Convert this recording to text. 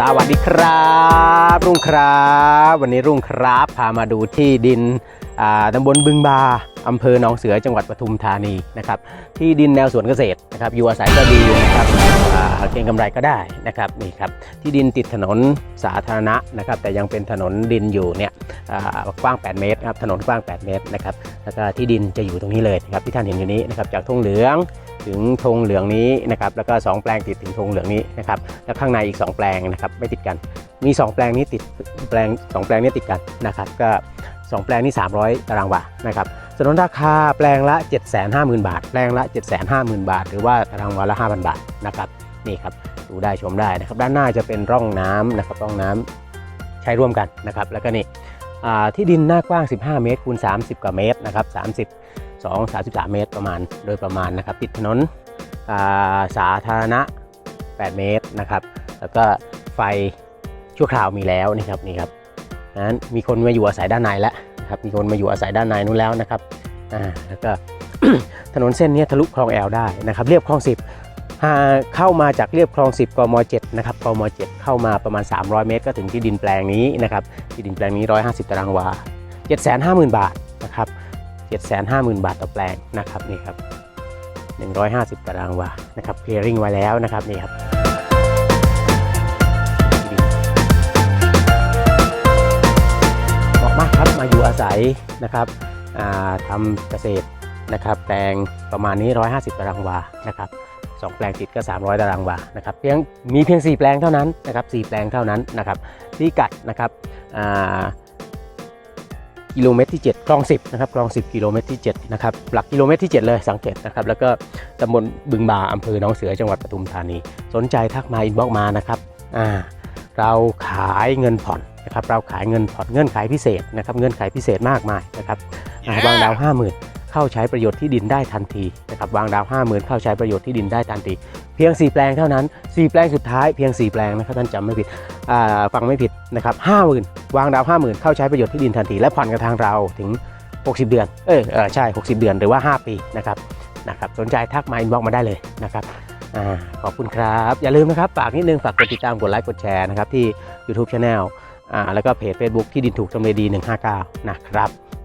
สวัสดีครับ รุ่งครับ วันนี้รุ่งครับ พามาดูที่ดินอ่าตำบลบึงบาอำเภอหนองเสือจังหวัดปทุมธานีนะครับที่ดินแนวสวนเกษตรนะครับอยู่อาศัยก็ดีนะครับเก็งกำไรก็ได้นะครับนี่ครับที่ดินติดถนนสาธารณะนะครับแต่ยังเป็นถนนดินอยู่เนี่ยอ่ากว้าง 8 เมตรครับถนนกว้าง 8 เมตรนะครับแล้วก็ที่ดินจะอยู่ตรงนี้เลยนะครับที่ท่านเห็นอยู่นี้นะครับจากธงเหลือง ถึงธงเหลืองนี้นะครับแล้วก็สองแปลงติดถึงธงเหลืองนี้นะครับแล้วข้างในอีก 2 แปลงนะครับไม่ติดกัน มี 2 แปลงนี้ติดแปลง 2 แปลงนี้ติดกันนะครับก็ 2 แปลงนี้ 300 ตารางวานะครับสนนราคาแปลงละ 750,000 บาท แปลงละ 750,000 บาท หรือว่าตารางวาละ 5,000 บาทนะครับนี่ครับดูได้ชมได้นะครับด้านหน้าจะเป็นร่องน้ำนะครับร่องน้ำใช้ร่วมกันนะครับแล้วก็นี่ที่ดินหน้ากว้าง 15 เมตรคูณ30 กว่าเมตรนะครับ 32 33 เมตรประมาณโดยประมาณนะครับติดถนนาสาธารณะ 8 เมตรนะครับ แล้วก็ไฟชั่วคราวมีแล้วนี่ครับนี่ครับนั้นมีคนมาอยู่อาศัยด้านในแล้วนะครับมีคนมาอยู่อาศัยด้านในนู้นแล้วนะครับอ่าแล้วก็ถนนเส้นนี้ทะลุคลองแอลได้นะครับเรียบคลอง 10 เข้ามาจากเรียบคลอง 10 กม 7 นะครับ กม 7 เข้ามาประมาณ 300 เมตร ก็ถึงที่ดินแปลงนี้นะครับที่ดินแปลงนี้ 150 ตารางวา 750,000 บาทนะครับ 750,000 บาทต่อแปลงนะครับนี่ครับ 150 ตารางวานะครับเคลียร์ริงไว้แล้วนะครับนี่ครับเหมาะมากครับมาอยู่อาศัยนะครับอ่าทำเกษตรนะครับแปลงประมาณนี้ 150 ตารางวานะครับสองแปลงติดก็ 300 ตารางวานะครับเพียงมีเพียง 4 แปลงเท่านั้นนะครับ4แปลงเท่านั้นนะครับที่กัดนะครับอ่า กิโลเมตรที่ 7 คลอง 10 นะครับ คลอง 10 กิโลเมตรที่ 7 นะครับ หลักกิโลเมตรที่ 7 เลยสังเกตนะครับ แล้วก็ตำบลบึงบาอำเภอหนองเสือจังหวัดปทุมธานี สนใจทักมาอินบ็อกมานะครับอ่าเราขายเงินผ่อนนะครับ เราขายเงินผ่อนเงื่อนไขพิเศษนะครับ เงื่อนไขพิเศษมากมายนะครับอ่าวางดาว50,000 เข้าใช้ประโยชน์ที่ดินได้ทันทีนะครับวางดาว 50,000 เข้าใช้ประโยชน์ที่ดินได้ทันที เพียง 4 แปลงเท่านั้น 4 แปลงสุดท้ายเพียง 4 แปลงนะครับท่านจำไม่ผิดอ่าฟังไม่ผิดนะครับ50,000วางดาว50,000เข้าใช้ประโยชน์ที่ดินทันที และผ่อนกับทางเราถึง 60 เดือน เออใช่ 60 เดือนหรือว่า 5 ปีนะครับนะครับสนใจทักมาอินบ็อกมาได้เลยนะครับอ่าขอบคุณครับ อย่าลืมนะครับฝากนิดนึงฝากกดติดตามกดไลค์กดแชร์นะครับที่ YouTube Channel อ่าแล้วก็เพจ Facebook ที่ดินถูกทำเลดี 159 นะครับ